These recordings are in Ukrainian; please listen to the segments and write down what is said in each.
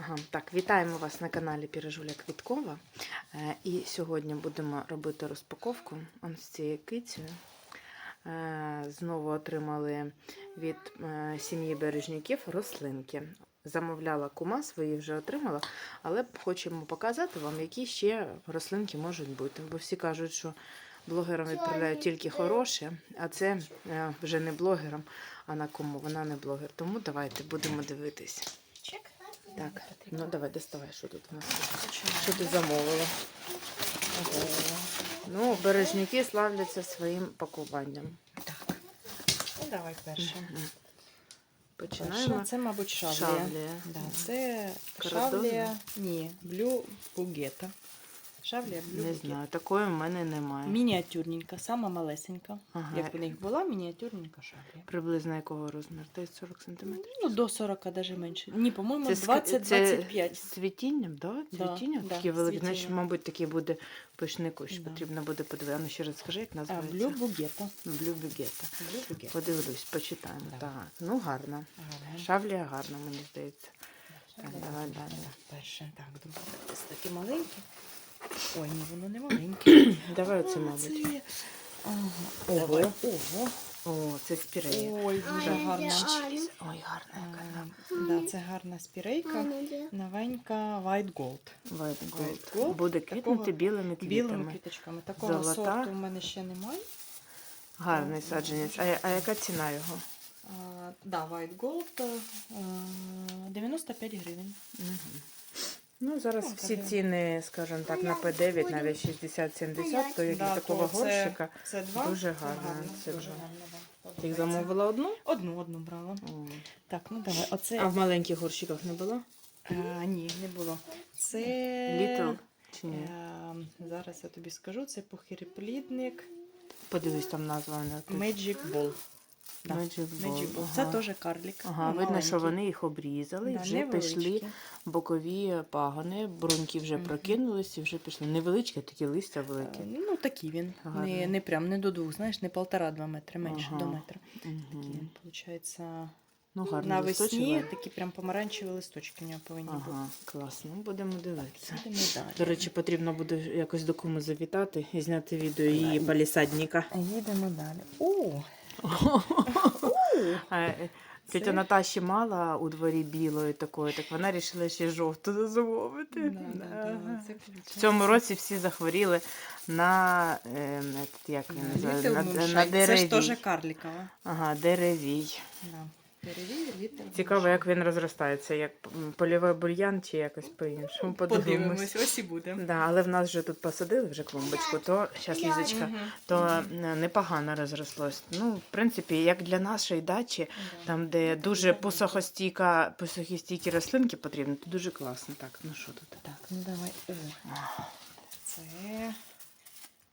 Ага, так, вітаємо вас на каналі Пірожуля Квіткова. Е, і сьогодні будемо робити розпаковку з цією кицею. Е, знову отримали від е, сім'ї бережняків рослинки. Замовляла кума, свої вже отримала, але хочемо показати вам, які ще рослинки можуть бути. Бо всі кажуть, що блогерам відправляють тільки хороше, а це е, вже не блогерам, а на кому вона не блогер. Тому давайте будемо дивитись. Так, ну давай доставай, що тут у нас. Що ти замовила? Ого. Ну, бережники славляться своїм пакуванням. Так. Ну, давай перше. Починаємо. Перше, це, мабуть, шавлія. Шавлія. Да, це Кордонна? шавлія, ні, блю бугета. Шавлія блю Не бугета. знаю, такої в мене немає. Мініатюрненька, сама малесенька. Ага. Як у них була, мініатюрненька шавлія. Приблизно якого розміру? Десь 40 см. Ну, до 40, навіть менше. Ні, по-моєму, Це, з- це 20-25. з цвітінням, да? Да, Цвітіння? да, такі великі. Значить, мабуть, такий буде пишний кущ. Да. Потрібно буде подивитися. Ну, ще раз скажи, як називається? блю бугета. Блю. Бугета. Подивлюсь, почитаємо. Да. Так, ну гарно. Гарно. Шавлія гарна, мені здається. Так, давай далі. Так, Перше, так, друге. Ось таке маленьке. Ой, ні, воно не маленьке. Давай оце, мабуть. Ага. Ого. Ого. О, це спірея. Ой, дуже гарна. Ой, гарна яка. Е, Да, це гарна спірейка. Новенька White Gold. White White Gold. Буде квітнути білими Білими квітами. квіточками. Такого Золота. сорту в мене ще немає. Гарний саджанець. А, а яка ціна його? А, да, White Gold е, 95 гривень. Угу. Ну, зараз Ну, всі ціни, скажімо так, на П9, навіть 60-70, то як Да, такого то горщика. Це, два. Дуже Це гарно, гарно, це дуже гарно. Ти їх замовила одну? Одну, одну брала. Так, ну давай. Оце. А в маленьких горщиках не було? А, ні, не було. Це. Літл чи ні? Е, зараз я тобі скажу, це похириплідник Подивись, там назва. не Magic Ball. Да. Magic Ага. Це теж карлік. Ага, ну, видно, що вони їх обрізали, і Да, вже пішли бокові пагони, бруньки вже Мгм. прокинулись і вже пішли. Невеличкі, такі листя Е, великі. Ну, такий він. Гарний. Не, не прям не до двох, знаєш, не полтора-два метри, менше Ага. до метра. Мгм. Такий він, виходить, Ну, гарно. навесні такі прям помаранчеві листочки в нього повинні бути. Класно. Будемо дивитися. Будемо далі. До речі, потрібно буде якось до кому завітати і зняти відео її палісадника. Їдемо далі. О! Е, Тетя Наташі мала у дворі білої такої, так вона вирішила ще жовту замовити. Ага. В цьому році всі захворіли на, е, этот, як він називає, на, на Це ж деревій. теж карлікова. Ага, деревій. Да. Цікаво, як він розростається, як польовий бур'ян чи якось по-іншому. Подивимось. Подивимось, ось і буде. Да, але в нас вже тут посадили вже клумбочку, то зараз Лізочка, то е, непогано розрослось. Ну, в принципі, як для нашої дачі, Да. там, де дуже посухостійка, посухостійкі рослинки потрібні, то дуже класно. Так, ну що тут? Так, ну давай. О, це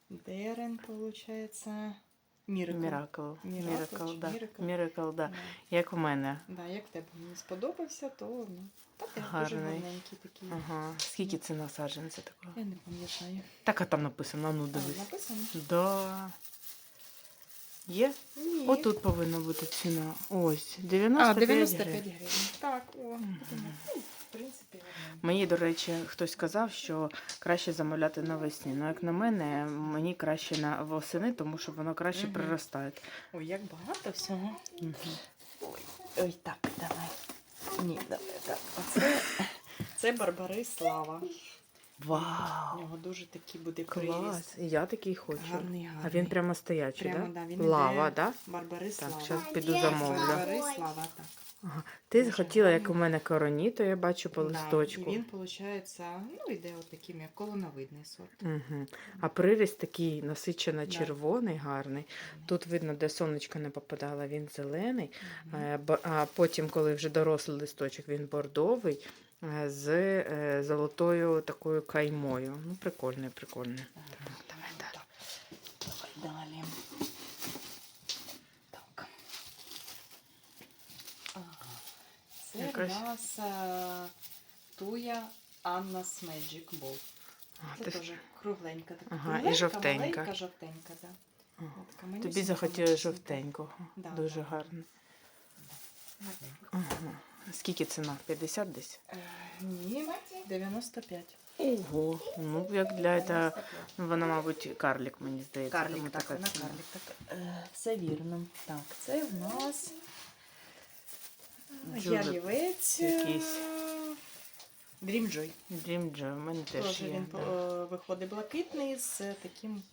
дерен, виходить. Міракл. Міракл. Міракл, да. Міракл, да. Да. Як у мене. Да, як тебе мені сподобався, то ну, та теж дуже Гарний. гарненький такий. Ага. Скільки ціна саджанця такого? Я не пам'ятаю. Так, а там написано, ну дивись. написано? Да. Є? Ні. Отут повинна бути ціна. Ось, 95, А, 95 гривень. гривень. Так, о, будемо. Принципі. Мені, до речі, хтось сказав, що краще замовляти навесні. Ну, як на мене, мені краще на восени, тому що воно краще угу. приростає. Ой, як багато всього. Угу. Ой, ой, так, давай. Ні, давай, так. Оце це Барбари Слава. У нього дуже такий буде приріст. Клас! І я такий хочу. Гарний, А він прямо стоячий, Прямо, да? да, він Лава, іде да? Барбари Так, Слава. зараз піду замовлю. Барбари Слава, так. Ага. Ти Дуже захотіла, як у гарний. мене короні, то я бачу по Да, листочку. І він, виходить, ну, йде от таким, як колоновидний сорт. Угу. А приріст такий насичено Да. червоний, гарний. Тут видно, де сонечко не попадало, він зелений. Мгм. Е, бо- А потім, коли вже дорослий листочок, він бордовий з е, золотою такою каймою. Ну, прикольний, прикольний. Ага. давай далі. Так, Давай далі. Так. Ага. Це Якась- в нас е, туя Аннас Magic Ball. А, Це ти- теж кругленька така. Ага, і жовтенька. Маленька, жовтенька, да. Ага. Тобі захотілося жовтенького. Да, Дуже да. гарно. Гарненька. Ага. Скільки ціна? 50 десь? Е, Ні, 95. Ого. Ну, як для цього, ну, вона, мабуть, карлік, мені здається. Карлік, тому так, така вона ціна. карлік. Так, е, все вірно. Так, це в нас Дуже ялівець. якийсь. Dream Joy. Dream Joy, у мене теж Теж є. він да. е, виходить блакитний з таким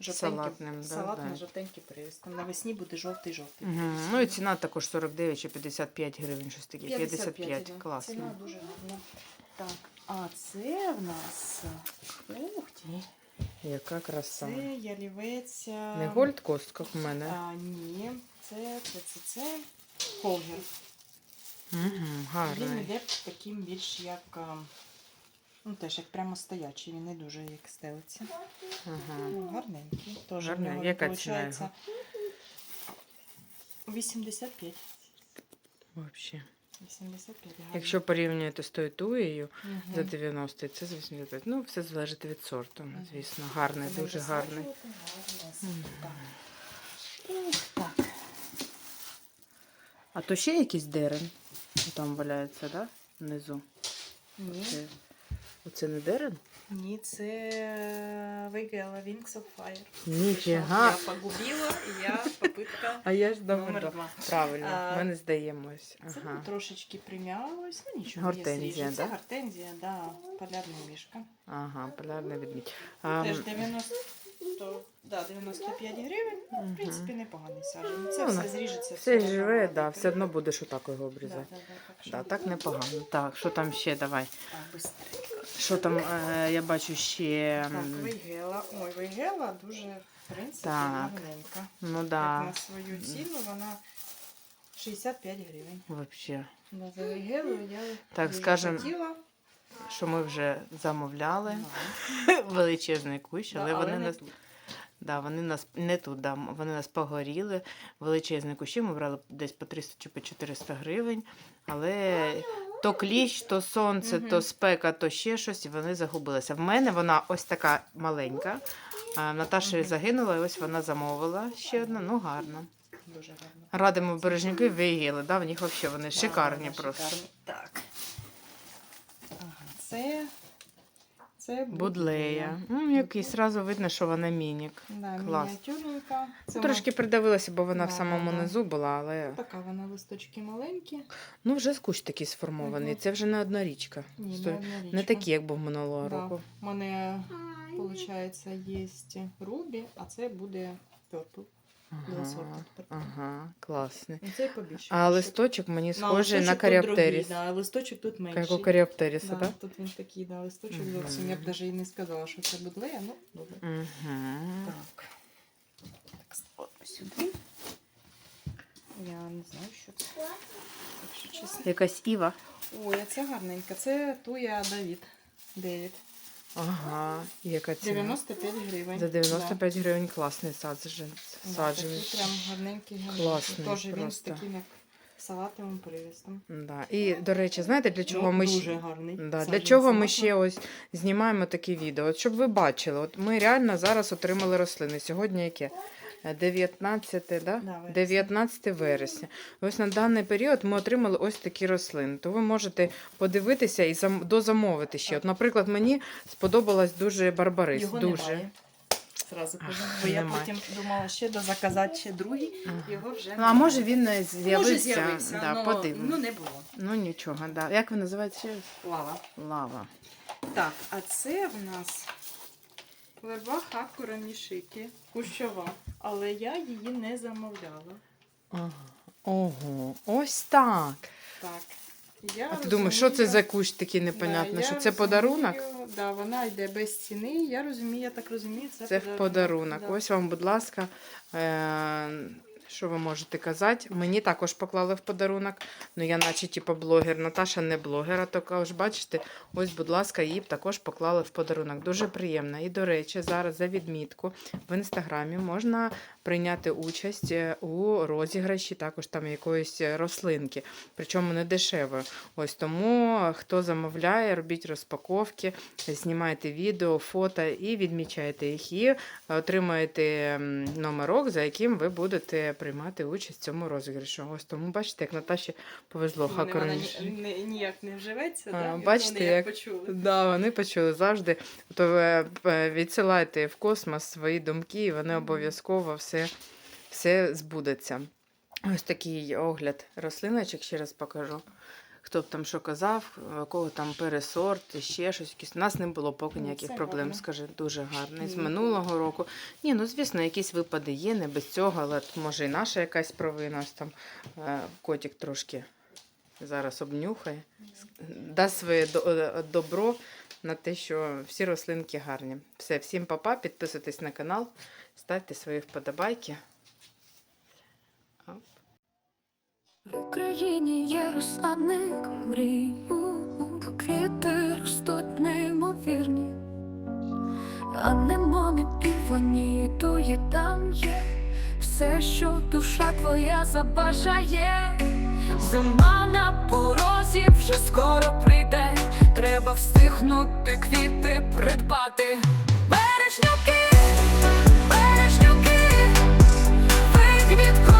Салатним, да, салатним да. жовтеньким привістом. Навесні буде жовтий-жовтий. Мгм. Ну і ціна також 49 чи 55 гривень, щось таке. 55, да. класно. Ціна дуже гарна. Так, а це в нас. Ух ти. Яка краса. Це ялівець. е, Не Coast, як в мене. А, ні, це, це, це, це Холгер. Угу, Він йде таким більш як. Ну, теж як прямо стоячий, він не дуже як стелиться. Ага. Ну, гарненький. В Гарний. нього Яка виходить ціна його? 85. Вообще. 85 гарний. Якщо порівнюєте з тою туєю Мгм. за 90, це за 85. Ну, все залежить від сорту, звісно. Гарний, Будемо дуже гарний. висаджувати, гарний. Мгм. Так. Так. А то ще якийсь дерен там валяється, да? Внизу. Ні, Це, оце не дерен? ні, це Вейгела Wings of Fire. Ніфіга. Я погубила, і я попитка А я ж номер думала. два. Правильно, А, ми не здаємось. Це Ага. трошечки прим'ялось, ну нічого. Гортензія, є да? Це гортензія, да, полярна мішка. Ага, полярний відмідь. А, Теж 90, то, да, 95 гривень, в мгм. принципі, непоганий саджанець. Це Ну, все зріжеться. Все одно живе, да, все одно будеш отак його Да, обрізати. да, да, так, що- Да, так непогано. Так, що там ще давай? Так, быстренько. Що там, е, я бачу ще. Так, м, вейгела. Ой, вейгела дуже, в принципі, Так. гарненька. Ну Як да, на свою ціну вона 65 гривень. вообще. Да, за вейгелу я Так, скажем, хотіла. Що ми вже замовляли Да. величезний кущ, але Да, вони не нас тут. Да, вони нас не тут, да, вони нас погоріли. Величезні кущі, ми брали десь по 300 чи по 400 гривень. Але то кліщ, то сонце, то спека, то ще щось, і вони загубилися. В мене вона ось така маленька. А Наташа загинула, і ось вона замовила ще одну, ну гарно. Дуже гарно. Радимо бережники вигіли, да, в них взагалі вони шикарні просто. Так. Ага, це. Це Будлея. М, який сразу видно, що вона мінік. Да, Клас. мініатюрненька. Це Трошки придавилася, бо вона в самому да, да. низу була, але така вона листочки маленькі. ну вже кущ такий сформований. Мгм. Це вже не одна річка. Ні, Стой. не, одна Не річка. такі, як був минулого Да. року. У мене, виходить, є рубі, а це буде пurple. Два Ага, сорти тепер. ага, класний. І побільше. А листочок мені схожий на каріоптеріс. Да, листочок тут менший. Як у каріоптеріса, Да, так? Тут він такий, да, листочок Мгм. зовсім. Я б навіть і не сказала, що це будлея, ну добре. Угу. Так. Так, ставимо сюди. Я не знаю, що це. Якщо чесно. Якась Іва. Ой, а це гарненька. Це Туя Давід. Девід. Ага, яка ціна? 95 гривень. За 95 гривень класний саджанець. Такий прям гарненький, гарненький. Класний Теж він з просто. таким як салатовим привістом. Да. І, до речі, знаєте, для чого Ну, ми дуже ще... гарний. Да, для саджанець. чого ми ще ось знімаємо такі відео? От щоб ви бачили, от ми реально зараз отримали рослини. Сьогодні яке? Е, 19, да? Да, вересня. 19 вересня. Ось на даний період ми отримали ось такі рослини. То ви можете подивитися і зам... дозамовити ще. От, наприклад, мені сподобалась дуже барбарис. Його дуже. немає. Зразу кажу, бо я немає. потім думала ще заказати ще другий, Ага. його вже Ну, а може він не Може, з'явився. з'явився, да, но- подивимось. ну не було. Ну нічого, да. Як він називається? ще? Лава. Лава. Так, а це в нас верба хакура мішики, кущова. Але я її не замовляла. Ага. Ого, ось так. Так. Я А ти думаєш, що це за кущ такий я що це розумію, подарунок? Да, вона йде без ціни. Я розумію, я так розумію, це, Це в подарунок. Да. Ось вам, будь ласка, е- що ви можете казати? Мені також поклали в подарунок. Ну, я наче типу блогер. Наташа не блогер, а також, бачите, ось, будь ласка, їй б також поклали в подарунок. Дуже приємно. І, до речі, зараз за відмітку в інстаграмі можна прийняти участь е, у розіграші також там якоїсь е, рослинки, причому не дешевої. Ось тому е, хто замовляє, робіть розпаковки, знімайте відео, фото і відмічайте їх. І отримаєте номерок, за яким ви будете приймати участь в цьому розіграші. Ось тому бачите, як Наташі повезло. Ні- ніяк не вживеться, А, да? Бачите, вони як- почули. Да, вони почули завжди. То ви відсилайте в космос свої думки, і вони обов'язково все, все збудеться. Ось такий огляд рослиночок, ще раз покажу. Хто б там що казав, у кого там пересорт, ще щось. якісь. У нас не було поки Ну, ніяких це проблем, гарно. скажи, дуже гарний. З минулого року. Ні, ну звісно, якісь випади є, не без цього, але може і наша якась провина. Ось там е, котик трошки зараз обнюхає дасть своє е, добро на те, що всі рослинки гарні. Все, всім папа, підписуйтесь на канал, ставте свої вподобайки. В Україні є розсадник мрій, квіти ростуть неймовірні, а немові півоні дує там є все, що душа твоя забажає. Зима на порозі вже скоро прийде. Треба встигнути квіти придбати. Бережнюки, бережнюки, ви квітковий